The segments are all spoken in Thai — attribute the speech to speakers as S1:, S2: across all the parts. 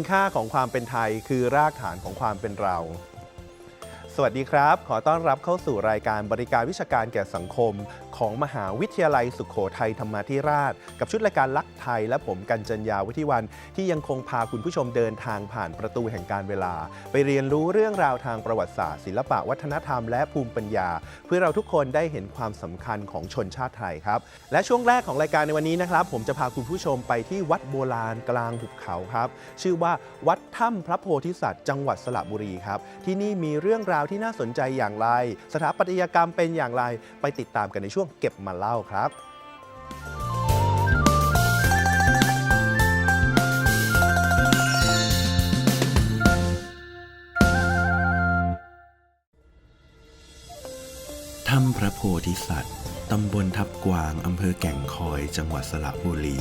S1: คุณค่าของความเป็นไทยคือรากฐานของความเป็นเรา สวัสดีครับ ขอต้อนรับเข้าสู่รายการบริการวิชาการแก่สังคม ของมหาวิทยาลัยสุขโขทัยธรรมาธิราช กับชุดรายการลักไทย และผมกัญจัญญาวิทิวัน ที่ยังคงพาคุณผู้ชมเดินทางผ่านประตูแห่งการเวลา ไปเรียนรู้เรื่องราวทางประวัติศาสตร์ศิลปะวัฒนธรรมและภูมิปัญญา เพื่อเราทุกคนได้เห็นความสำคัญของชนชาติไทยครับ และช่วงแรกของรายการในวันนี้นะครับ ผมจะพาคุณผู้ชมไปที่วัดโบราณกลางหุบเขาครับ ชื่อว่าวัดถ้ำพระโพธิสัตว์ จังหวัดสระบุรีครับ ที่นี่มีเรื่องราวที่น่าสนใจอย่างไร สถาปัตยกรรมเป็นอย่างไร ไปติดตามกันในช่วงเก็บมาเล่าครับ
S2: ถ้ำพระโพธิสัตว์ ตำบลทับกวาง อำเภอแก่งคอย จังหวัดสระบุรี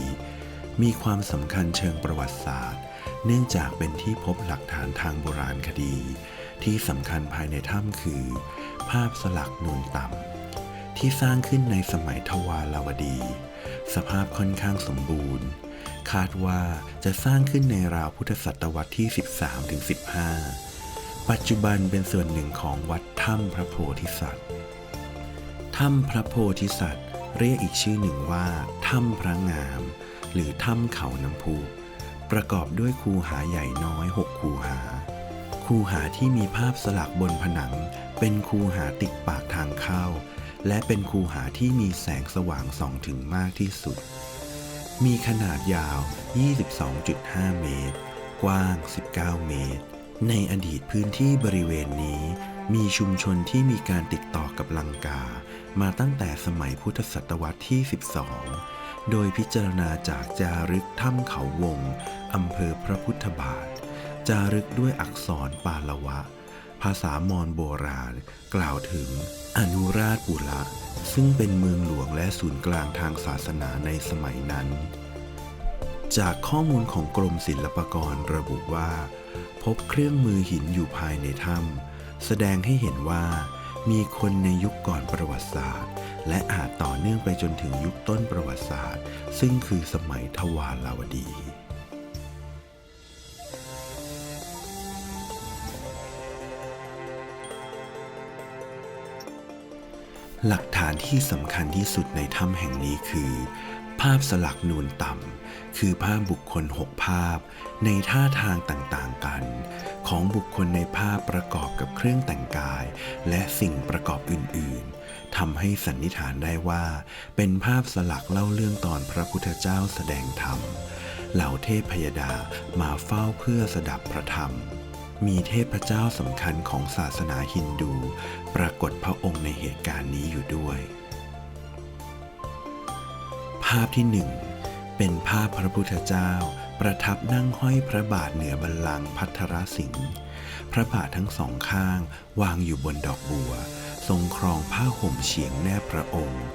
S2: มีความสำคัญเชิงประวัติศาสตร์ เนื่องจากเป็นที่พบหลักฐานทางโบราณคดี ที่สำคัญภายในถ้ำคือ ภาพสลักนูนต่ำ ที่สร้างขึ้นในสมัยทวารวดี สภาพค่อนข้างสมบูรณ์ คาดว่าจะสร้างขึ้นในราวพุทธศตวรรษที่ 13-15 ปัจจุบันเป็นส่วนหนึ่งของวัดถ้ำพระโพธิสัตว์ ถ้ำพระโพธิสัตว์ เรียกอีกชื่อหนึ่งว่าถ้ำพระงาม หรือถ้ำเขาน้ำพุประกอบด้วยคูหาใหญ่น้อยหกคูหา คูหาที่มีภาพสลักบนผนัง เป็นคูหาติดปากทางเข้า และเป็นคูหาที่มีแสงสว่างส่องถึงมากที่สุด มีขนาดยาว 22.5 เมตร กว้าง 19 เมตร ในอดีตพื้นที่บริเวณนี้ มีชุมชนที่มีการติดต่อกับลังกา มาตั้งแต่สมัยพุทธศตวรรษที่ 12 โดยพิจารณาจากจารึกถ้ำเขาวง อำเภอพระพุทธบาท จารึกด้วยอักษรปาละวะ ภาษามอญโบราณ กล่าวถึงอนุราชปุระ ซึ่งเป็นเมืองหลวงและศูนย์กลางทางศาสนาในสมัยนั้น จากข้อมูลของกรมศิลปากรระบุว่า พบเครื่องมือหินอยู่ภายในถ้ำแสดงให้เห็นว่า มีคนในยุคก่อนประวัติศาสตร์ และอาจต่อเนื่องไปจนถึงยุคต้นประวัติศาสตร์ ซึ่งคือสมัยทวาราวดี หลักฐานที่สำคัญที่สุดในถ้ำแห่งนี้คือ ภาพสลักนูนต่ำคือภาพบุคคลหกภาพ ในท่าทางต่างๆกัน ของบุคคลในภาพประกอบกับเครื่องแต่งกาย และสิ่งประกอบอื่นๆทำให้สันนิษฐานได้ว่า เป็นภาพสลักเล่าเรื่องตอนพระพุทธเจ้าแสดงธรรมเหล่าเทพพยดามาเฝ้าเพื่อสดับพระธรรม มีเทพเจ้าสำคัญของศาสนาฮินดู ปรากฏพระองค์ในเหตุการณ์นี้อยู่ด้วย ภาพที่หนึ่งเป็นภาพพระพุทธเจ้า ประทับนั่งห้อยพระบาทเหนือบัลลังก์พัทรสิงห์พระบาททั้งสองข้างวางอยู่บนดอกบัว ทรงครองผ้าห่มเฉียงแนบพระองค์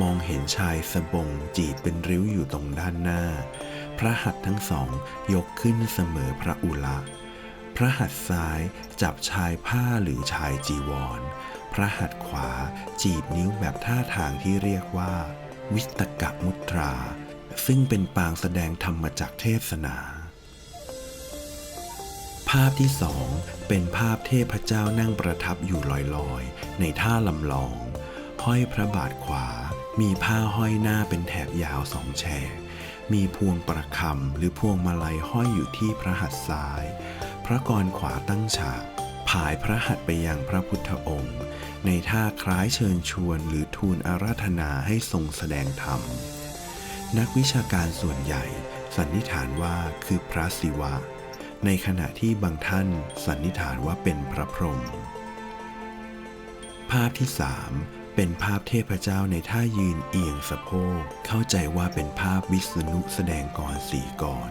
S2: มองเห็นชายสบงจีบเป็นริ้วอยู่ตรงด้านหน้า พระหัตถ์ทั้งสองยกขึ้นเสมอพระอุละ ระหัตถ์ซ้ายจับชายผ้าหรือชายจีวร พระหัตถ์ขวาจีบนิ้วแบบท่าทางที่เรียกว่า วิตกะมุตรา ซึ่งเป็นปางแสดงธรรมจักเทศนา ภาพที่สองเป็นภาพเทพเจ้านั่งประทับอยู่ลอยๆ ในท่าลำลอง ห้อยพระบาทขวา มีผ้าห้อยหน้าเป็นแถบยาวสองแฉกมีพวงประคำหรือพวงมาลัยห้อยอยู่ที่พระหัตถ์ซ้าย ระกรขวาตั้งฉากผายพระหัตถ์ไปยังพระพุทธองค์ ในท่าคล้ายเชิญชวนหรือทูลอาราธนาให้ทรงแสดงธรรม นักวิชาการส่วนใหญ่สันนิษฐานว่าคือพระศิวะ ในขณะที่บางท่านสันนิษฐานว่าเป็นพระพรหมภาพที่สามเป็นภาพเทพเจ้าในท่ายืนเอียงสะโพกเข้าใจว่าเป็นภาพวิษณุแสดงกรสี่กร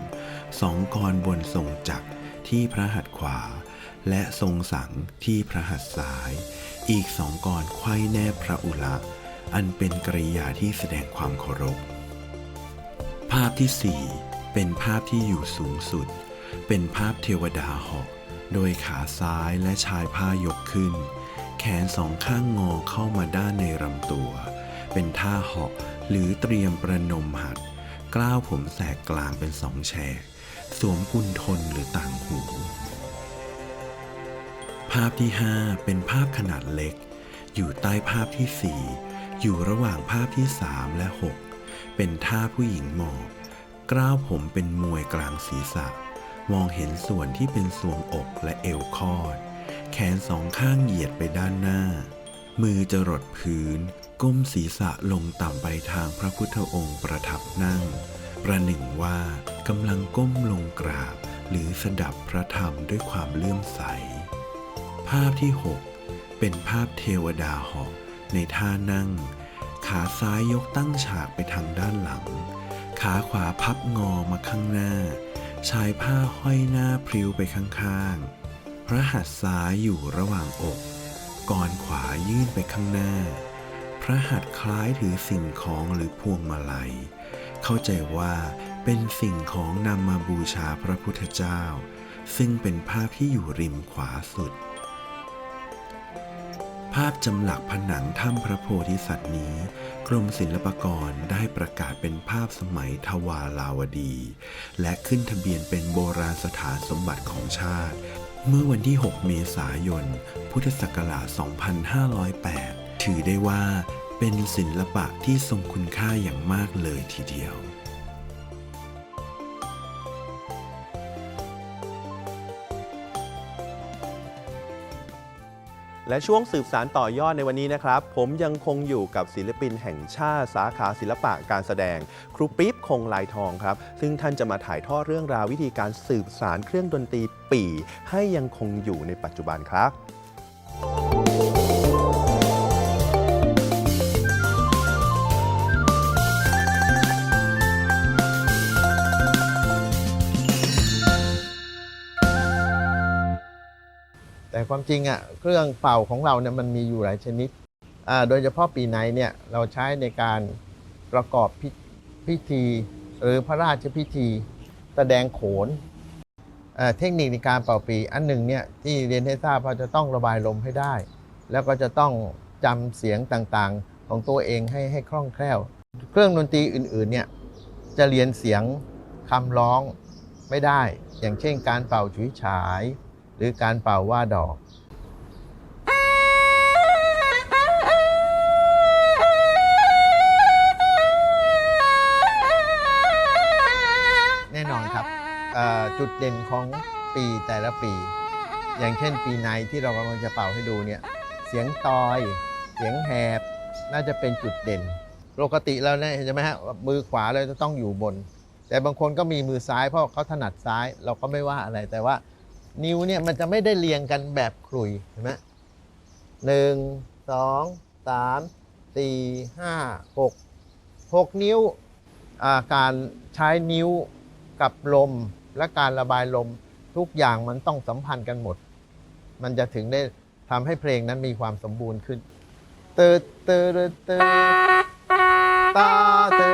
S2: สองกรบนทรงจักร ที่พระหัตถ์ขวา และทรงสังที่พระหัตถ์ซ้าย อีกสองกรไข้แนบพระอุละอันเป็นกริยาที่แสดงความเคารพ ภาพที่สี่เป็นภาพที่อยู่สูงสุด เป็นภาพเทวดาหาะโดยขาซ้ายและชายผ้ายกขึ้น แขนสองข้างงอเข้ามาด้านในลำตัว เป็นท่าหาะหรือเตรียมประนมหัดกล้าวผมแสกกลางเป็นสองแฉก สวมกุลทนหรือต่างหู ภาพที่ 5 เป็นภาพขนาดเล็ก อยู่ใต้ภาพที่ 4 อยู่ระหว่างภาพที่ 3 และ 6 เป็นท่าผู้หญิงหมอบกล้าวผมเป็นมวยกลางศีรษะ มองเห็นส่วนที่เป็นสวงอกและเอวคอด แขนสองข้างเหยียดไปด้านหน้า มือจะรดพื้น ก้มศีรษะลงต่ำไปทางพระพุทธองค์ประทับนั่ง ประหนึ่งว่ากำลังก้มลงกราบ หรือสดับพระธรรมด้วยความเลื่อมใส ภาพที่ 6 เป็นภาพเทวดาหอกในท่านั่ง ขาซ้ายยกตั้งฉากไปทางด้านหลัง ขาขวาพับงอมาข้างหน้า ชายผ้าห้อยหน้าพริ้วไปข้างๆ พระหัตถ์ซ้ายอยู่ระหว่างอกกรขวายื่นไปข้างหน้า พระหัตถ์คล้ายถือสิ่งของหรือพวงมาลัย เข้าใจว่าเป็นสิ่งของนำมาบูชาพระพุทธเจ้า ซึ่งเป็นภาพที่อยู่ริมขวาสุด ภาพจำหลักผนังถ้ำพระโพธิสัตว์นี้ กรมศิลปากรได้ประกาศเป็นภาพสมัยทวารลาวดี และขึ้นทะเบียนเป็นโบราณสถานสมบัติของชาติ เมื่อวันที่ 6 เมษายน พุทธศักราช 2508 ถือได้ว่า เป็นศิลปะที่ทรงคุณค่าอย่างมากเลยทีเดียว
S1: และช่วงสืบสารต่อยอดในวันนี้นะครับ ผมยังคงอยู่กับศิลปินแห่งชาติสาขาศิลปะการแสดง ครูปิ๊บคงลายทองครับ ซึ่งท่านจะมาถ่ายทอดเรื่องราววิธีการสืบสารเครื่องดนตรีปี่ ให้ยังคงอยู่ในปัจจุบันครับ
S3: แต่ความจริงอะเครื่องเป่าของเราเนี่ยมันมีอยู่หลายชนิดอ่าโดยเฉพาะปีไหนเนี่ยเราใช้ในการประกอบพิพธีหรือพระราชพิธีแสดงโขนอ่าเทคนิคในการเป่าปีอันหนึ่งเนี่ยที่เรียนให้ทราบว่าจะต้องระบายลมให้ได้ แล้วก็จะต้องจำเสียงต่างๆของตัวเองให้ให้คล่องแคล่ว เครื่องดนตรีอื่นๆเนี่ยจะเรียนเสียงคำร้องไม่ได้ อย่างเช่นการเป่าฉุยฉาย หรือการเป่าว่าดอกแน่นอนครับจุดเด่นของปีแต่ละปี อย่างเช่นปีในที่เรากำลังจะเป่าให้ดูเนี่ยเสียงตอย เสียงแหบ น่าจะเป็นจุดเด่น ปกติแล้วเนี่ยเห็นไหมฮะมือขวาเราจะต้องอยู่บน แต่บางคนก็มีมือซ้ายเพราะเขาถนัดซ้าย เราก็ไม่ว่าอะไรแต่ว่า นิ้วเนี่ยมันจะไม่ได้เรียงกันแบบขลุยเห็นไหมหนึ่งสองสามสี่ห้าหกหกนิ้วการใช้นิ้วกับลมและการระบายลมทุกอย่างมันต้องสัมพันธ์กันหมด มันจะถึงได้ทำให้เพลงนั้นมีความสมบูรณ์ขึ้นเตอเตอเตอตาเตอ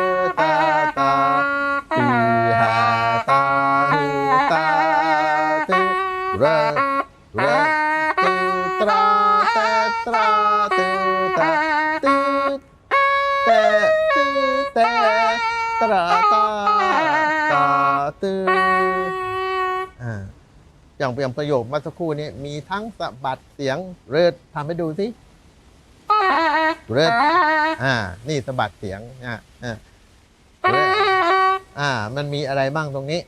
S3: ต่ตราตือตาตือแต่ตือแต่ตราตาตาตืออ่าอย่างอย่างประโยคเมื่อสักครู่นี้มีทั้งสะบัดเสียงเริดทำให้ดูสิเริดอ่า นี่สะบัดเสียงอ่าอ่าเริดอ่า มันมีอะไรบ้างตรงนี้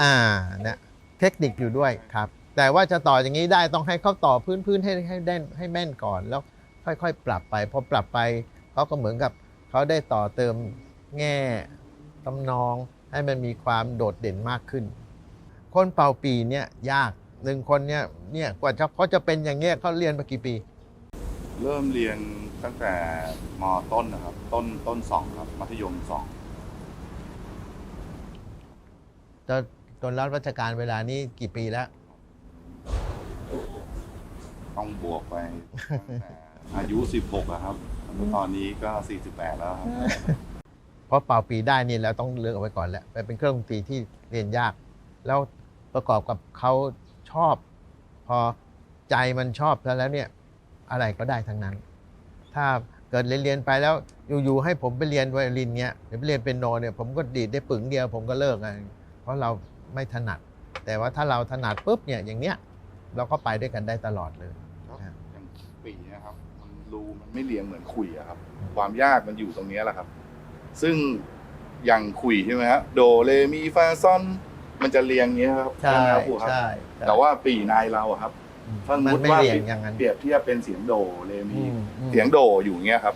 S3: อ่าเนี่ยเทคนิคอยู่ด้วยครับ แต่ว่าจะต่ออย่างนี้ได้ต้องให้เขาต่อพื้นพื้นให้ให้แน่นให้แม่นก่อน แล้วค่อยๆ ปรับไปพอปรับไปเขาก็เหมือนกับเขาได้ต่อเติมแง่ตำนองให้มันมีความโดดเด่นมากขึ้น คนเป่าปีเนี่ยยากหนึ่งคนเนี่ยเนี่ยกว่าจะเขาจะเป็นอย่างเงี้ยเขาเรียนมากี่ปี
S4: เริ่มเรียนตั้งแต่มต้นนะครับ ต้นต้นสองครับมัธยมสอง
S3: จะ จนรับราชการเวลานี้กี่ปีแล้ว
S4: ต้องบวกไปตั้งแต่อายุ 16อะครับตอนนี้ก็ 48 แล้วครับ
S3: เพราะเป่าปีได้นี่เราต้องเลือกเอาไว้ก่อนแหละเป็นเครื่องดนตรีที่เรียนยาก แล้วประกอบกับเขาชอบ พอใจมันชอบแล้วเนี่ย อะไรก็ได้ทั้งนั้น ถ้าเกิดเรียนๆไปแล้วอยู่ๆให้ผมไปเรียนไวโอลินเนี้ยหรือไปเรียนเป็นโนเนี่ยผมก็ดีดได้ปึงเดียวผมก็เลิกไงเพราะเรา ไม่ถนัด แต่ว่าถ้าเราถนัดปุ๊บเนี่ยอย่างเนี้ยเราก็ไปด้วยกันได้ตลอดเลย
S4: ครับ
S3: ครับ
S4: อย่างปีนะครับมันรูมันไม่เรียงเหมือนคุยอะครับ ความยากมันอยู่ตรงเนี้ยแหละครับ ซึ่งอย่างคุยใช่ไหมฮะโดเรมีฟาซอน มันจะเรียงอย่างเงี้ยครับ
S3: ใช่
S4: ไหมครับครูครับ
S3: ใช่
S4: แต่ว่าปีนายเราอะครับถ้าสม
S3: มัน
S4: มติ
S3: ไม่
S4: ว่า
S3: เรียงอย่างนั้น
S4: เปรียบเทียบเป็นเสียงโดเรมี
S3: อืมอืม
S4: เสียงโดอยู่อย่างเงี้ยครับ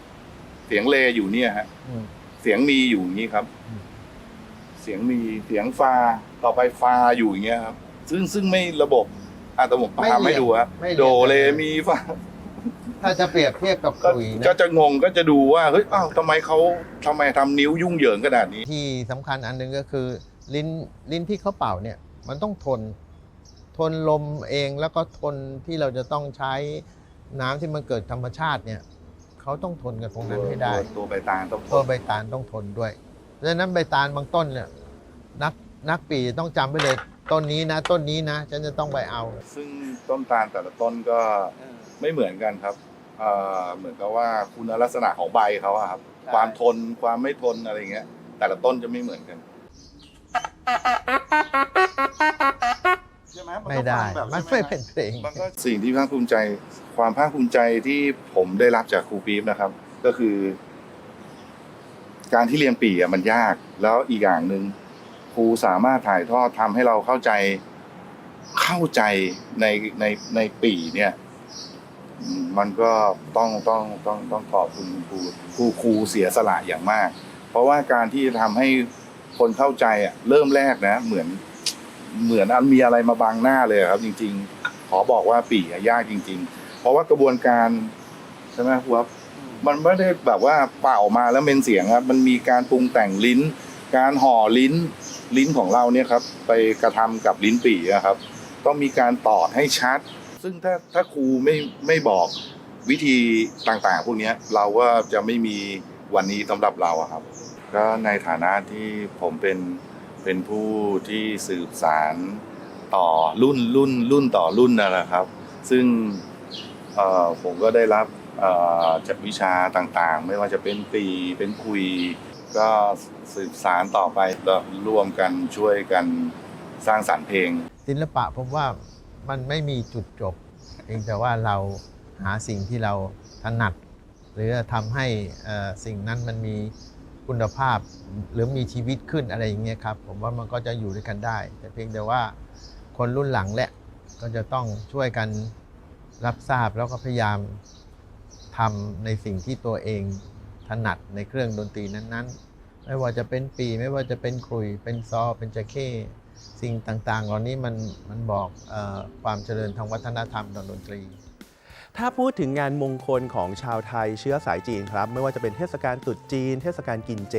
S4: เสียงเลอยู่เนี่ยฮะ
S3: อืม
S4: เสียงมีอยู่อย่างนี้ครับ
S3: อืม
S4: เสียงมีเสียงฟาต่อไปฟาอยู่อย่างเงี้ยครับ ซึ่งซึ่งไม่ระบบอะแต่ผมทำให้ดูฮะ
S3: ไม่เรียง
S4: โดเลมีฟา
S3: ถ้าจะเปรียบเทียบกับ
S4: ก็
S3: คุย
S4: ก็
S3: นะ
S4: จะงงก็จะดูว่าเฮ้ยอ้าวทำไมเขาทำไมทำนิ้วยุ่งเหยิงขนาดนี้
S3: ที่สำคัญอันหนึ่งก็คือ ลิ้นลิ้นที่เขาเป่าเนี่ย มันต้องทน ทนลมเองแล้วก็ทนที่เราจะต้องใช้น้ำที่มันเกิดธรรมชาติเนี่ยเขาต้องทนกับตรงนั้นให้ได้
S4: ตัวตัวใบตาลต้อง
S3: ตัวใบตาลต้องทนด้วย ดังนั้นใบตาลบางต้นเนี่ยนักนักปีต้องจำไว้เลยต้นนี้นะ ต้นนี้นะ ฉันจะต้องไปเอา
S4: ซึ่งต้นตาลแต่ละต้นก็ไม่เหมือนกันครับเอ่อเหมือนกับว่าคุณลักษณะของใบเขาอะครับ
S3: ใช่
S4: ความทนความไม่ทนอะไรเงี้ย แต่ละต้นจะไม่เหมือนกัน ใช่ไหมน
S3: ไม่
S4: ก็
S3: ได้
S4: ฟังแบบ
S3: มัน
S4: ใช่
S3: ไม่
S4: ห
S3: เป็นเพลง
S4: มันก็สิ่งที่ภาคภูมิใจ ความภาคภูมิใจที่ผมได้รับจากครูปี๊บนะครับ ก็คือ การที่เรียนปีอะมันยากแล้วอีกอย่างหนึ่งครูสามารถถ่ายทอดทำให้เราเข้าใจเข้าใจในในในปีเนี่ย มันก็ต้องต้องต้องต้องขอบคุณครูครูครูเสียสละอย่างมาก เพราะว่าการที่จะทำให้คนเข้าใจอะเริ่มแรกนะ เหมือนเหมือนอันมีอะไรมาบังหน้าเลยครับ จริง ๆ ขอบอกว่าปีอะยากจริง ๆ เพราะว่ากระบวนการใช่ไหมครับ มันไม่ได้แบบว่าเป่ามาแล้วเป็นเสียงครับ มันมีการปรุงแต่งลิ้น การห่อลิ้นลิ้นของเราเนี่ยครับ ไปกระทำกับลิ้นปี่อะครับ ต้องมีการตอดให้ชัด ซึ่งถ้าถ้าครูไม่ไม่บอกวิธีต่างๆ พวกนี้เราก็จะไม่มีวันนี้สำหรับเราครับ ก็ในฐานะที่ผมเป็นเป็นผู้ที่สืบสารต่อรุ่นรุ่นรุ่นต่อรุ่นนั่นแหละครับ ซึ่งผมก็ได้รับ จากวิชาต่างๆ ไม่ว่าจะเป็นปีเป็นคุย ก็สืบสารต่อไปแล้วร่วมกันช่วยกันสร้างสรรค์เพลง
S3: ศิลปะผมว่ามันไม่มีจุดจบเพียงแต่ว่าเราหาสิ่งที่เราถนัด หรือทำให้สิ่งนั้นมันมีคุณภาพหรือมีชีวิตขึ้นอะไรอย่างเงี้ยครับ ผมว่ามันก็จะอยู่ด้วยกันได้ แต่เพียงแต่ว่าคนรุ่นหลังแหละก็จะต้องช่วยกันรับทราบแล้วก็พยายาม ทำในสิ่งที่ตัวเองถนัดในเครื่องดนตรีนั้นๆ ไม่ว่าจะเป็นปีไม่ว่าจะเป็นครุย เป็นซอ เป็นจะเข้สิ่งต่างๆ เหล่านี้มันมันบอกอความเจริญทางวัฒนธรรมดนตรี
S1: ถ้าพูดถึงงานมงคลของชาวไทยเชื้อสายจีนครับ ไม่ว่าจะเป็นเทศกาลตรุษจีน เทศกาลกินเจ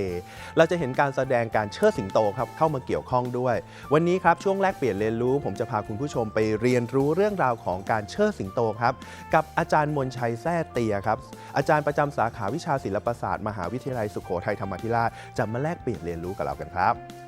S1: เราจะเห็นการแสดงการเชิดสิงโตครับเข้ามาเกี่ยวข้องด้วย วันนี้ครับช่วงแรกเปลี่ยนเรียนรู้ ผมจะพาคุณผู้ชมไปเรียนรู้เรื่องราวของการเชิดสิงโตครับ กับอาจารย์มนชัยแท้เตียครับ อาจารย์ประจำสาขาวิชาศิลปศาสตร์มหาวิทยาลัยสุโขทัยธรรมธิราชจะมาแลกเปลี่ยนเรียนรู้กับเรากันครับ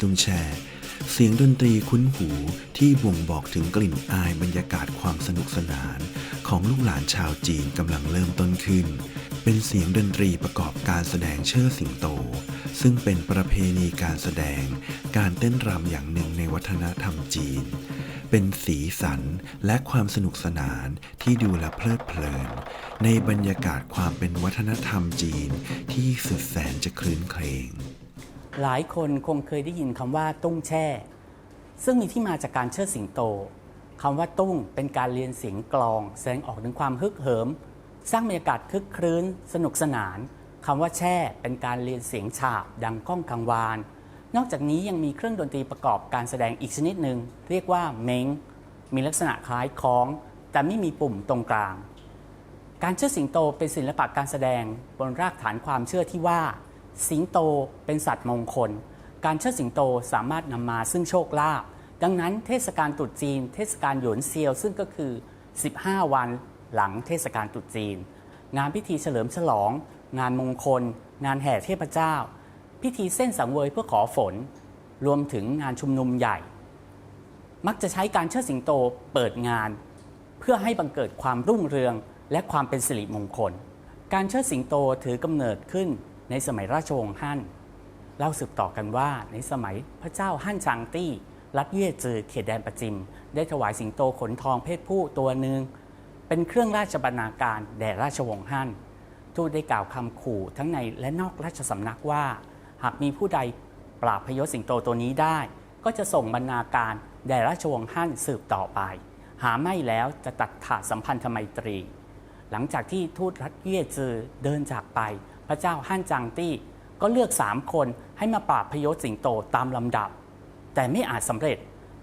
S2: ตุงแช่ตุ้งแช่เสียงดนตรีคุ้นหูที่บ่งบอกถึงกลิ่นอายบรรยากาศความสนุกสนาน ของลูกหลานชาวจีนกำลังเริ่มต้นขึ้น เป็นเสียงดนตรีประกอบการแสดงเชิดสิงโต ซึ่งเป็นประเพณีการแสดง การเต้นรำอย่างหนึ่งในวัฒนธรรมจีนเป็นสีสันและความสนุกสนานที่ดูและเพลิดเพลิน ในบรรยากาศความเป็นวัฒนธรรมจีนที่สุดแสนจะคลื้นเครง
S5: หลายคนคงเคยได้ยินคำว่าตุ้งแช่ ซึ่งมีที่มาจากการเชิดสิงโตคำว่าตุ้งเป็นการเรียนเสียงกลองแสดงออกถึงความฮึกเหิม สร้างบรรยากาศคึกครื้น สนุกสนานคำว่าแช่เป็นการเรียนเสียงฉาบดังก้องกังวาน นอกจากนี้ยังมีเครื่องดนตรีประกอบการแสดงอีกชนิดหนึ่งเรียกว่าเม้งมีลักษณะคล้ายคล้อง แต่ไม่มีปุ่มตรงกลาง การเชิดสิงโตเป็นศิลปะการแสดงบนรากฐานความเชื่อที่ว่า สิงโตเป็นสัตว์มงคล การเชิดสิงโตสามารถนำมาซึ่งโชคลาภดังนั้นเทศกาลตรุษจีน เทศกาลหยวนเซียวซึ่งก็คือ 15 วันหลังเทศกาลตรุษจีน งานพิธีเฉลิมฉลอง งานมงคล งานแห่เทพเจ้า พิธีเส้นสังเวยเพื่อขอฝน รวมถึงงานชุมนุมใหญ่ มักจะใช้การเชิดสิงโตเปิดงาน เพื่อให้บังเกิดความรุ่งเรืองและความเป็นสิริมงคล การเชิดสิงโตถือกำเนิดขึ้น ในสมัยราชวงศ์ฮั่นเล่าสืบต่อกันว่าในสมัยพระเจ้าฮั่นจางตี้รัฐเย่จือเขตแดนประจิม ได้ถวายสิงโตขนทองเพศผู้ตัวหนึ่งเป็นเครื่องราชบรรณาการแด่ราชวงศ์ฮั่นทูตได้กล่าวคำขู่ทั้งในและนอกราชสำนักว่า หากมีผู้ใดปราบพยศสิงโตตัวนี้ได้ ก็จะส่งบรรณาการแด่ราชวงศ์ฮั่นสืบต่อไป หาไม่แล้วจะตัดขาดสัมพันธไมตรี หลังจากที่ทูตรัฐเย่จือเดินจากไป พระเจ้าฮั่นจางตี้ ก็เลือกสามคนให้มาปราบพยศสิงโตตามลำดับ แต่ไม่อาจสำเร็จ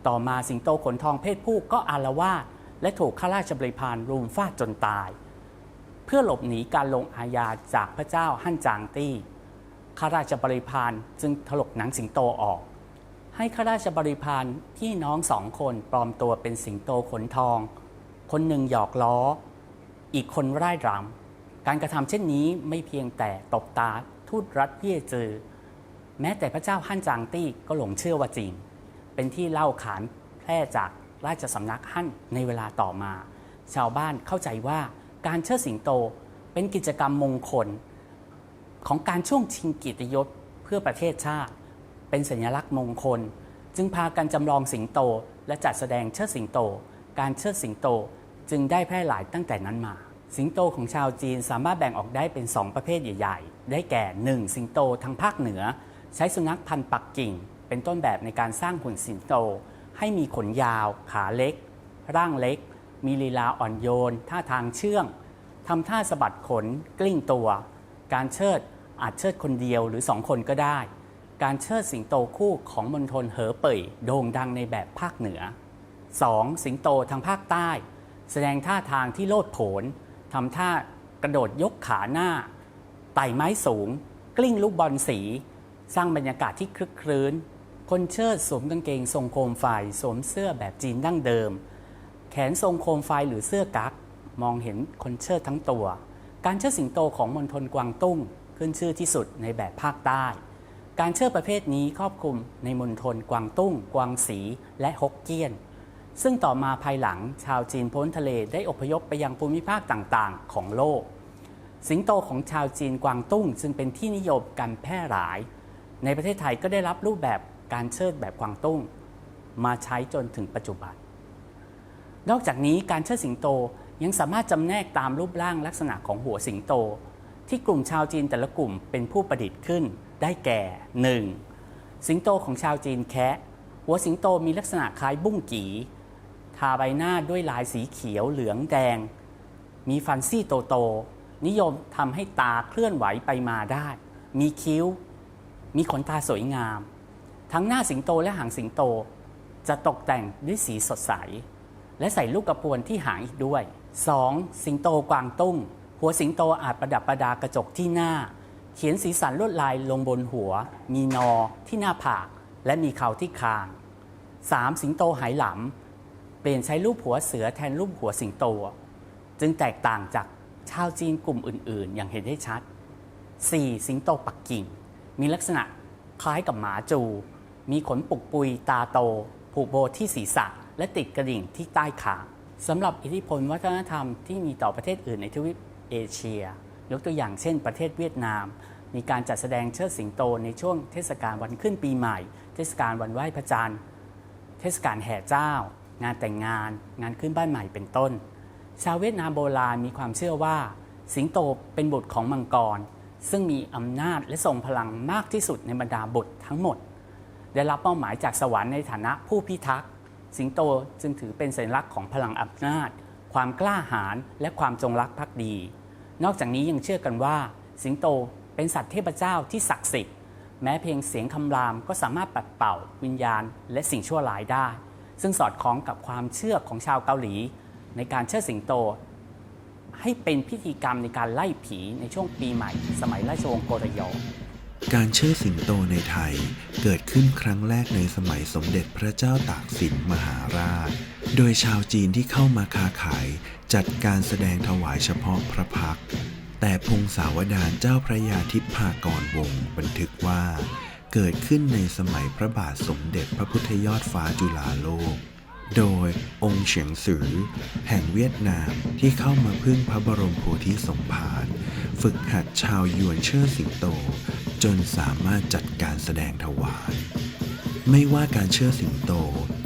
S5: ต่อมาสิงโตขนทองเพศผู้ก็อารวาสและถูกข้าราชบริพารรุมฟาดจนตาย เพื่อหลบหนีการลงอาญาจากพระเจ้าฮั่นจางตี้ข้าราชบริพารจึงถลกหนังสิงโตออก ให้ข้าราชบริพารพี่น้องสองคนปลอมตัวเป็นสิงโตขนทอง คนหนึ่งหยอกล้อ อีกคนไร่ายรำ การกระทำเช่นนี้ไม่เพียงแต่ตบตาทูตรัฐเย่จือแม้แต่พระเจ้าฮั่นจางตี้ก็หลงเชื่อว่าจริง เป็นที่เล่าขานแพร่จากราชสำนักฮั่นในเวลาต่อมา ชาวบ้านเข้าใจว่าการเชิดสิงโตเป็นกิจกรรมมงคล ของการช่วงชิงกียรติยศเพื่อประเทศชาติ เป็นสัญลักษณ์มงคล จึงพากันจำลองสิงโตและจัดแสดงเชิดสิงโต การเชิดสิงโตจึงได้แพร่หลายตั้งแต่นั้นมา สิงโตของชาวจีนสามารถแบ่งออกได้เป็น 2 ประเภทใหญ่ ๆ ได้แก่ 1. สิงโตทางภาคเหนือ ใช้สุนัขพันธุ์ปักกิ่ง เป็นต้นแบบในการสร้างหุ่นสิงโต ให้มีขนยาว ขาเล็ก ร่างเล็ก มีลีลาอ่อนโยน ท่าทางเชื่องทำท่าสะบัดขน กลิ้งตัว การเชิดอาจเชิดคนเดียวหรือสองคนก็ได้ การเชิดสิงโตคู่ของมณฑลเหอเป่ยโด่งดังในแบบภาคเหนือ 2. สิงโตทางภาคใต้ แสดงท่าทางที่โลดโผน ทำท่ากระโดดยกขาหน้า ไต่ไม้สูง กลิ้งลูกบอลสี สร้างบรรยากาศที่คลึกครื้น คนเชิดสวมกางเกงทรงโคมไฟสวมเสื้อแบบจีนดั้งเดิม แขนทรงโคมไฟหรือเสื้อกั๊กมองเห็นคนเชิดทั้งตัว การเชิดสิงโตของมณฑลกวางตุ้งขึ้นชื่อที่สุดในแบบภาคใต้ การเชิดประเภทนี้ครอบคลุมในมณฑลกวางตุ้ง กวางสี และฮกเกี้ยน ซึ่งต่อมาภายหลังชาวจีนพ้นทะเลได้อพยพไปยังภูมิภาคต่างๆ ของโลก สิงโตของชาวจีนกวางตุ้งจึงเป็นที่นิยมการแพร่หลาย ในประเทศไทยก็ได้รับรูปแบบการเชิดแบบกวางตุ้ง มาใช้จนถึงปัจจุบัน นอกจากนี้การเชิดสิงโตยังสามารถจำแนกตามรูปร่างลักษณะของหัวสิงโต ที่กลุ่มชาวจีนแต่ละกลุ่มเป็นผู้ประดิษฐ์ขึ้น ได้แก่ 1. สิงโตของชาวจีนแคะ หัวสิงโตมีลักษณะคล้ายบุ้งกี ทาใบหน้าด้วยลายสีเขียวเหลืองแดง มีฟันซี่โตๆนิยมทำให้ตาเคลื่อนไหวไปมาได้ มีคิ้ว มีขนตาสวยงาม ทั้งหน้าสิงโตและหางสิงโต จะตกแต่งด้วยสีสดใส และใส่ลูกกระปวนที่หางอีกด้วย 2. สิงโตกวางตุ้ง หัวสิงโตอาจประดับประดากระจกที่หน้า เขียนสีสันลวดลายลงบนหัว มีนอที่หน้าผาก และมีเขาที่คาง 3. สิงโตไหหลำ ปลี่ยนใช้รูปหัวเสือแทนรูปหัวสิงโต จึงแตกต่างจากชาวจีนกลุ่มอื่น ๆ อย่างเห็นได้ชัด 4. สิงโตปักกิ่ง มีลักษณะคล้ายกับหมาจู มีขนปุกปุยตาโต ผูกโบที่ศีรษะ และติดกระดิ่งที่ใต้ขาสำหรับอิทธิพลวัฒนธรรมที่มีต่อประเทศอื่นในทวีปเอเชีย ยกตัวอย่างเช่น ประเทศเวียดนาม มีการจัดแสดงเชิดสิงโตในช่วงเทศกาลวันขึ้นปีใหม่ เทศกาลวันไหว้พระจันทร์ เทศกาลแห่เจ้า งานแต่งงาน งานขึ้นบ้านใหม่เป็นต้น ชาวเวียดนามโบราณมีความเชื่อว่า สิงโตเป็นบุตรของมังกร ซึ่งมีอำนาจและทรงพลังมากที่สุดในบรรดาบุตรทั้งหมด ได้รับเป้าหมายจากสวรรค์ในฐานะผู้พิทักษ์ สิงโตจึงถือเป็นสัญลักษณ์ของพลังอำนาจ ความกล้าหาญและความจงรักภักดี นอกจากนี้ยังเชื่อกันว่า สิงโตเป็นสัตว์เทพเจ้าที่ศักดิ์สิทธิ์แม้เพียงเสียงคำรามก็สามารถปัดเป่า วิญญาณ และสิ่งชั่วร้ายได้ ซึ่งสอดคล้องกับความเชื่อของชาวเกาหลี ในการเชิดสิงโต ให้เป็นพิธีกรรมในการไล่ผีในช่วงปีใหม่ สมัยราชวงศ์โกรยอ
S2: การเชิดสิงโตในไทยเกิดขึ้นครั้งแรกในสมัยสมเด็จพระเจ้าตากสินมหาราช โดยชาวจีนที่เข้ามาค้าขาย จัดการแสดงถวายเฉพาะพระพัก แต่พงศาวดารเจ้าพระยาทิพากรวงศ์บันทึกว่า เกิดขึ้นในสมัยพระบาทสมเด็จพระพุทธยอดฟ้าจุฬาโลก โดยองค์เฉียงซือ แห่งเวียดนามที่เข้ามาพึ่งพระบรมโพธิสมภารฝึกหัดชาวยวนเชิดสิงโต จนสามารถจัดการแสดงถวาย ไม่ว่าการเชิดสิงโต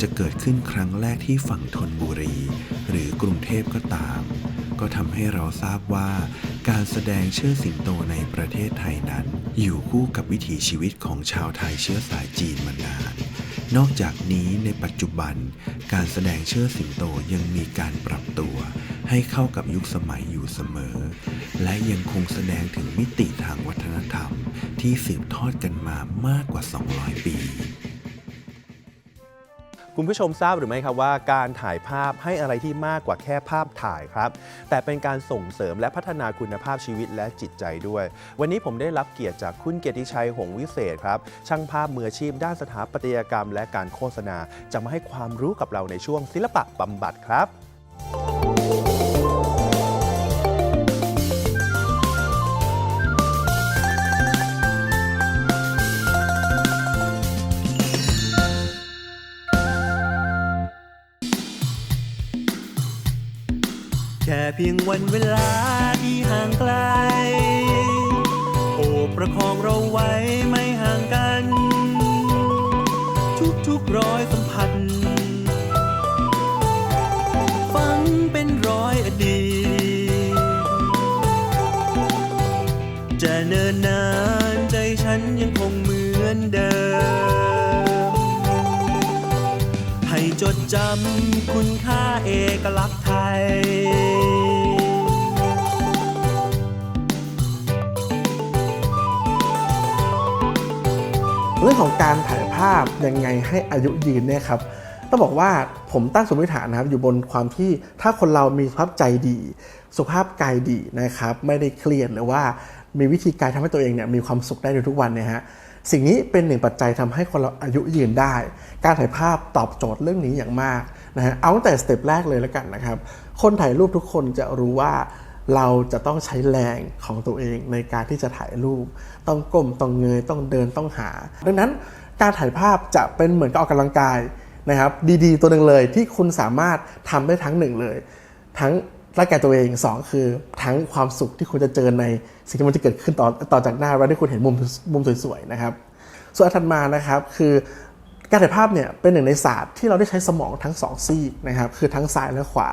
S2: จะเกิดขึ้นครั้งแรกที่ฝั่งธนบุรี หรือกรุงเทพก็ตาม ก็ทำให้เราทราบว่าการแสดงเชิดสิงโตในประเทศไทยนั้น อยู่คู่กับวิถีชีวิตของชาวไทยเชื้อสายจีนมานาน นอกจากนี้ในปัจจุบัน การแสดงเชิดสิงโตยังมีการปรับตัว ให้เข้ากับยุคสมัยอยู่เสมอ และยังคงแสดงถึงมิติทางวัฒนธรรม ที่สืบทอดกันมามากกว่า 200 ปี
S1: คุณผู้ชมทราบหรือไม่ครับว่าการถ่ายภาพให้อะไรที่มากกว่าแค่ภาพถ่ายครับ แต่เป็นการส่งเสริมและพัฒนาคุณภาพชีวิตและจิตใจด้วย วันนี้ผมได้รับเกียรติจากคุณเกียรติชัยหงวิเศษครับ ช่างภาพมืออาชีพด้านสถาปัตยกรรม และการโฆษณาจะมาให้ความรู้กับเราในช่วงศิลปะบำบัดครับ
S6: พียงวันเวลาที่ห่างไกล โอบประคองเราไว้ไม่ห่างกัน ทุกๆร้อยสัมพันธ์ฝังเป็นร้อยอดีตจะเนินนานใจฉันยังคงเหมือนเดิม ให้จดจำคุณค่าเอกลักษณ์
S7: ของการถ่ายภาพยังไงให้อายุยืนเนี่ยครับต้องบอกว่าผมตั้งสมมติฐานนะครับอยู่บนความที่ถ้าคนเรามีสุขภาพใจดี สุขภาพกายดีนะครับไม่ได้เครียดหรือว่ามีวิธีการทำให้ตัวเองเนี่ยมีความสุขได้ในทุกวันเนี่ยฮะสิ่งนี้เป็นหนึ่งปัจจัยทำให้คนเราอายุยืนได้ การถ่ายภาพตอบโจทย์เรื่องนี้อย่างมากนะฮะเอาตั้งแต่สเต็ปแรกเลยแล้วกันนะครับคนถ่ายรูปทุกคนจะรู้ว่า เราจะต้องใช้แรงของตัวเองในการที่จะถ่ายรูป ต้องก้มต้องเงยต้องเดินต้องหา ดังนั้นการถ่ายภาพจะเป็นเหมือนกับออกกำลังกายนะครับดีๆ ตัวหนึ่งเลยที่คุณสามารถทำได้ทั้งหนึ่งเลย ทั้งร่างกายตัวเองสองคือทั้งความสุขที่คุณจะเจอในสิ่งที่มันจะเกิดขึ้นต่อต่อจากหน้าเราที่คุณเห็นมุมมุมสวยๆนะครับ ส่วนอันถัดมานะครับคือ การถ่ายภาพเนี่ยเป็นหนึ่งในศาสตร์ที่เราได้ใช้สมองทั้งสองซีกนะครับคือทั้งซ้ายและขวา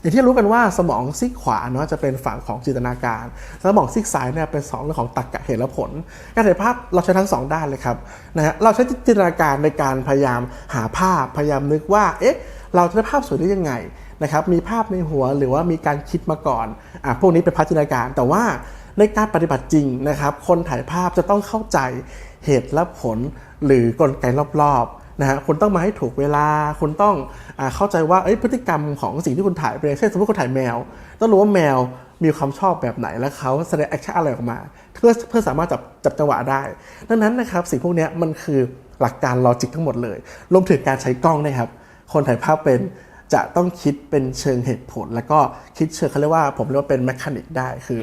S7: อย่างที่รู้กันว่าสมองซีกขวาเนาะจะเป็นฝั่งของจินตนาการ สมองซีกซ้ายเนี่ยเป็นสองเรื่องของตรรกะเหตุและผล การถ่ายภาพเราใช้ทั้งสองด้านเลยครับนะฮะเราใช้จินตนาการในการพยายามหาภาพพยายามนึกว่าเอ๊ะเราจะได้ภาพสวยได้ยังไงนะครับมีภาพในหัวหรือว่ามีการคิดมาก่อนอะพวกนี้เป็นพจินาการแต่ว่าในการปฏิบัติจริงนะครับ คนถ่ายภาพจะต้องเข้าใจเหตุและผลหรือกลไกรอบ นะฮะคุณต้องมาให้ถูกเวลา คุณต้องอเข้าใจว่าพฤติกรรมของสิ่งที่คุณถ่ายเป็นเช่นสมมติคุณถ่ายแมว ต้องรู้ว่าแมวมีความชอบแบบไหนและเขาแสดงแอคชั่นอะไรออกมา เพื่อเพื่อสามารถจับจับจังหวะได้ ดังนั้นนะครับสิ่งพวกนี้มันคือหลักการลอจิกทั้งหมดเลย รวมถึงการใช้กล้องนะครับ คนถ่ายภาพเป็นจะต้องคิดเป็นเชิงเหตุผล แล้วก็คิดเชิงเขาเรียกว่า ผมเรียกว่าเป็นแมคานิกได้คือ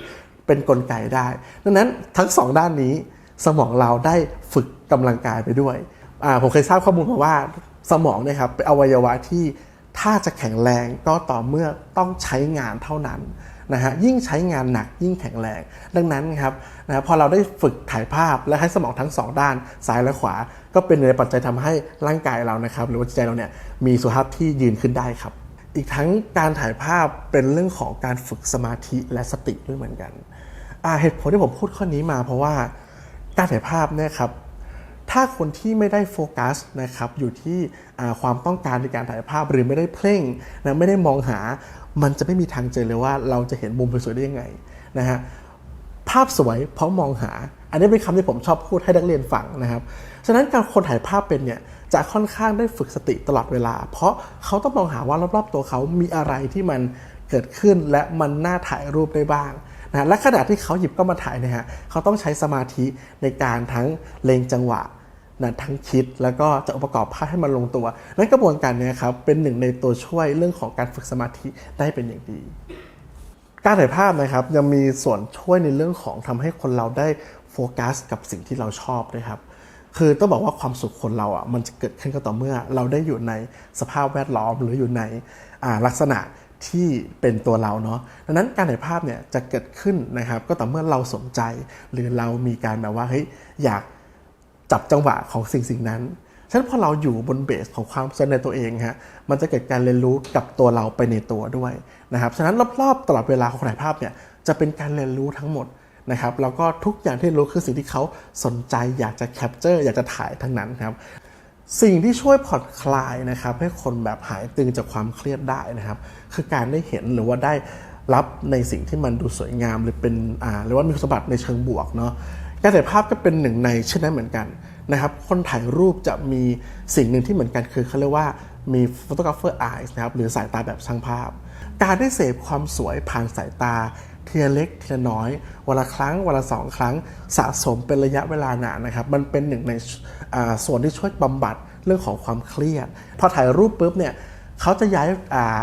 S7: เป็นนกลไกได้ ดังนั้นทั้งสองด้านนี้สมองเราได้ฝึกกำลังกายไปด้วย ผมเคยทราบข้อมูลมาว่าสมองเนี่ยครับเป็นอวัยวะที่ถ้าจะแข็งแรงก็ต่อเมื่อต้องใช้งานเท่านั้นนะฮะยิ่งใช้งานหนักยิ่งแข็งแรง ดังนั้นครับนะพอเราได้ฝึกถ่ายภาพและให้สมองทั้งสองด้านซ้ายและขวา ก็เป็นในปัจจัยทำให้ร่างกายเรานะครับ หรือว่าจิตใจเราเนี่ยมีสุขภาพที่ยืนขึ้นได้ครับ อีกทั้งการถ่ายภาพเป็นเรื่องของการฝึกสมาธิและสติด้วยเหมือนกันอ่าเหตุผลที่ผมพูดข้อนี้มาเพราะว่าการถ่ายภาพเนี่ยครับ ถ้าคนที่ไม่ได้โฟกัสนะครับอยู่ที่ความต้องการในการถ่ายภาพหรือไม่ได้เพ่งนะไม่ได้มองหา มันจะไม่มีทางเจอเลยว่าเราจะเห็นมุมสวยๆได้ยังไงนะฮะภาพสวยเพราะมองหา อันนี้เป็นคำที่ผมชอบพูดให้นักเรียนฟังนะครับฉะนั้นการคนถ่ายภาพเป็นเนี่ยจะค่อนข้างได้ฝึกสติตลอดเวลา เพราะเขาต้องมองหาว่ารอบๆตัวเขามีอะไรที่มันเกิดขึ้นและมันน่าถ่ายรูปได้บ้าง นะและขณะที่เขาหยิบก็มาถ่ายเนี่ยฮะเขาต้องใช้สมาธิในการทั้งเลงจังหวะนะทั้งคิดแล้วก็จะองค์ประกอบภาพให้มันลงตัวนั้นกระบวนการเนี้ครับเป็นหนึ่งในตัวช่วยเรื่องของการฝึกสมาธิได้เป็นอย่างดี การถ่ายภาพนะครับยังมีส่วนช่วยในเรื่องของทำให้คนเราได้โฟกัส กับสิ่งที่เราชอบด้วยครับคือต้องบอกว่าความสุขคนเราอะมันจะเกิดขึ้นก็ต่อเมื่อ เราได้อยู่ในสภาพแวดล้อมหรืออยู่ในลักษณะ ที่เป็นตัวเราเนาะดังนั้นการถ่ายภาพเนี่ยจะเกิดขึ้นนะครับ ก็ต่อเมื่อเราสนใจ หรือเรามีการแบบว่าเฮ้ยอยากจับจังหวะของสิ่งสิ่งนั้นฉะนั้นพอเราอยู่บนเบสของความสนในตัวเองฮะมันจะเกิดการเรียนรู้กับตัวเราไปในตัวด้วยนะครับฉะนั้นรอบๆตลอดเวลาของถ่ายภาพเนี่ยจะเป็นการเรียนรู้ทั้งหมดนะครับแล้วก็ทุกอย่างที่รู้คือสิ่งที่เขาสนใจอยากจะแคปเจอร์อยากจะถ่ายทั้งนั้นครับ สิ่งที่ช่วยผ่อนคลายนะครับ ให้คนแบบหายตึงจากความเครียดได้นะครับ คือการได้เห็นหรือว่าได้รับในสิ่งที่มันดูสวยงาม หรือเป็นอ่าหรือว่ามีคุณสมบัติในเชิงบวกเนาะการถ่ายภาพก็เป็นหนึ่งในเช่นนั้นเหมือนกันนะครับ คนถ่ายรูปจะมีสิ่งหนึ่งที่เหมือนกันคือเขาเรียกว่ามี photographer eyes นะครับหรือสายตาแบบช่างภาพ การได้เสพความสวยผ่านสายตา ทีละเล็กทีละน้อยวันละครั้งวันละสองครั้งสะสมเป็นระยะเวลานานนะครับมันเป็นหนึ่งในส่วนที่ช่วยบำบัดเรื่องของความเครียดพอถ่ายรูปปุ๊บเนี่ยเขาจะย้าย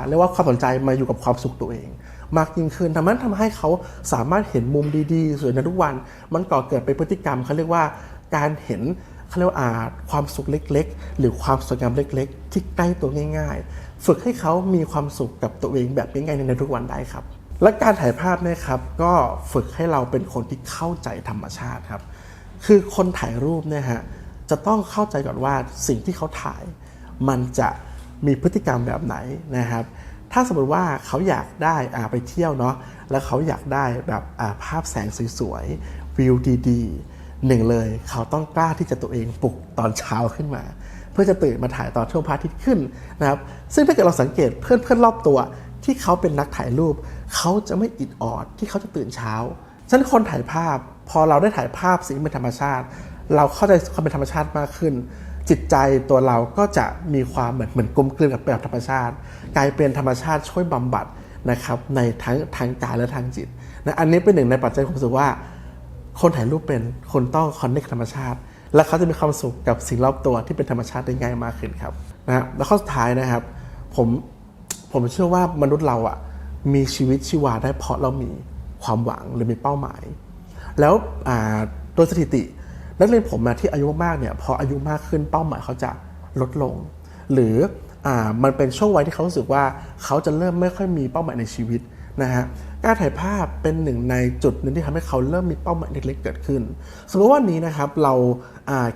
S7: เรียกว่าความสนใจมาอยู่กับความสุขตัวเอง มากยิ่งขึ้นทำให้ทำให้เขาสามารถเห็นมุมดีๆสวยในทุกวัน มันก่อเกิดเป็นพฤติกรรมเขาเรียกว่าการเห็นเขาเรียกว่าอ่าความสุขเล็กๆ หรือความสวยงามเล็ก ๆ ที่ใกล้ตัวง่าย ๆ ฝึกให้เขามีความสุขกับตัวเองแบบง่ายๆในทุกวันได้ครับ และการถ่ายภาพเนะครับก็ฝึกให้เราเป็นคนที่เข้าใจธรรมชาติครับ คือคนถ่ายรูปเนี่ยฮะจะต้องเข้าใจก่อนว่าสิ่งที่เขาถ่าย มันจะมีพฤติกรรมแบบไหนนะครับ ถ้าสมมติว่าเขาอยากได้อ่าไปเที่ยวเนาะแล้วเขาอยากได้แบบอ่าภาพแสงสวยๆวิวดีๆหนึ่งเลย เขาต้องกล้าที่จะตัวเองปลุกตอนเช้าขึ้นมา เพื่อจะตื่นมาถ่ายตอนช่วงพระอาทิตย์ขึ้นนะครับซึ่งถ้าเกิดเราสังเกตเพื่อนๆรอบตัวที่เขาเป็นนักถ่ายรูป เขาจะไม่อิดออดที่เขาจะตื่นเช้าฉะนั้นคนถ่ายภาพ พอเราได้ถ่ายภาพสิ่งที่เป็นธรรมชาติ เราเข้าใจความเป็นธรรมชาติมากขึ้น จิตใจตัวเราก็จะมีความเหมือนเหมือนกลมกลืนกับแบบธรรมชาติ กลายเป็นธรรมชาติช่วยบำบัดนะครับในทั้งทางกายและทางจิตนะอันนี้เป็นหนึ่งในปัจจัยผมรู้สึกว่า คนถ่ายรูปเป็นคนต้องคอนเนคธรรมชาติ และเขาจะมีความสุขกับสิ่งรอบตัวที่เป็นธรรมชาติได้ง่ายมากขึ้นครับนะฮะแล้วข้อสุดท้ายนะครับ ผมผมเชื่อว่ามนุษย์เราอะ มีชีวิตชีวาได้เพราะเรามีความหวังหรือมีเป้าหมาย แล้วโดยสถิติ นักเรียนผมอะที่อายุมากเนี่ยพออายุมากขึ้นเป้าหมายเขาจะลดลง หรืออมันเป็นช่วงวัยที่เขารู้สึกว่าเขาจะเริ่มไม่ค่อยมีเป้าหมายในชีวิตนะฮะการถ่ายภาพเป็นหนึ่งในจุดหนึ่งที่ทำให้เขาเริ่มมีเป้าหมายเล็กๆเกิดขึ้น สมมติว่านี้นะครับเรา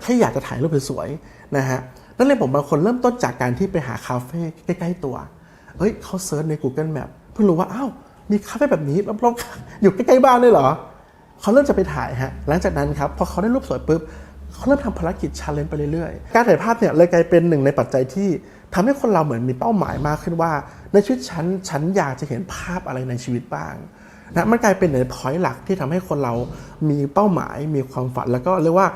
S7: แค่อยากจะถ่ายรูปสวยๆนะฮะนักเรียนผมบางคนเริ่มต้นจากการที่ไปหาคาเฟ่ใกล้ๆตัว เฮ้ยเขาเซิร์ชใน Google Map พิ่งรู้ว่าอ้าวมีคาเฟ่แบบนี้รอบๆอยู่ใกล้ๆบ้านเลยเหรอเขาเริ่มจะไปถ่ายฮะหลังจากนั้นครับพอเขาได้รูปสวยปุ๊บเขาเริ่มทำภารกิจชาเลนจ์ไปเรื่อยๆ การถ่ายภาพเนี่ยเลยกลายเป็นหนึ่งในปัจจัยที่ทำให้คนเราเหมือนมีเป้าหมายมากขึ้นว่า ในชีวิตฉันฉันอยากจะเห็นภาพอะไรในชีวิตบ้าง นะมันกลายเป็นหนึ่งพอยต์หลักที่ทำให้คนเรามีเป้าหมาย มีความฝันแล้วก็เรียกว่า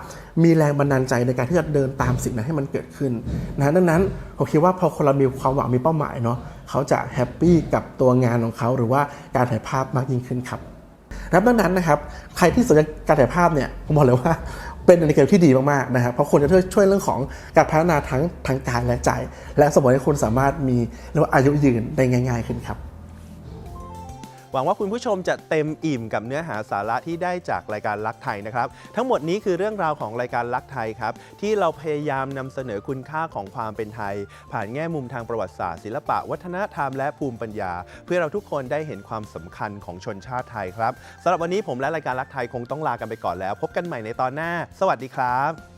S7: มีแรงบันดาลใจในการที่จะเดินตามสิ่งนั้นให้มันเกิดขึ้นนะดังนั้นผมคิดว่าพอคนเรามีความหวังมีเป้าหมายเนาะเขาจะแฮปปี้กับตัวงานของเขาหรือว่าการถ่ายภาพมากยิ่งขึ้นครับนะดังนั้นนะครับใครที่สนใจการถ่ายภาพเนี่ยผมบอกเลยว่าเป็นอินดิเคเตอร์ที่ดีมากๆนะครับเพราะควรจะช่วยเรื่องของการพัฒนาทั้งทางกายและใจ และสมมติให้คุณสามารถมีเรียกว่าอายุยืนได้ง่าย ๆ ขึ้นครับ
S1: หวังว่าคุณผู้ชมจะเต็มอิ่มกับเนื้อหาสาระที่ได้จากรายการลักไทยนะครับ ทั้งหมดนี้คือเรื่องราวของรายการลักไทยครับ ที่เราพยายามนำเสนอคุณค่าของความเป็นไทย ผ่านแง่มุมทางประวัติศาสตร์ ศิลปะ วัฒนธรรมและภูมิปัญญา เพื่อเราทุกคนได้เห็นความสำคัญของชนชาติไทยครับสำหรับวันนี้ผมและรายการลักไทยคงต้องลากันไปก่อนแล้ว พบกันใหม่ในตอนหน้า สวัสดีครับ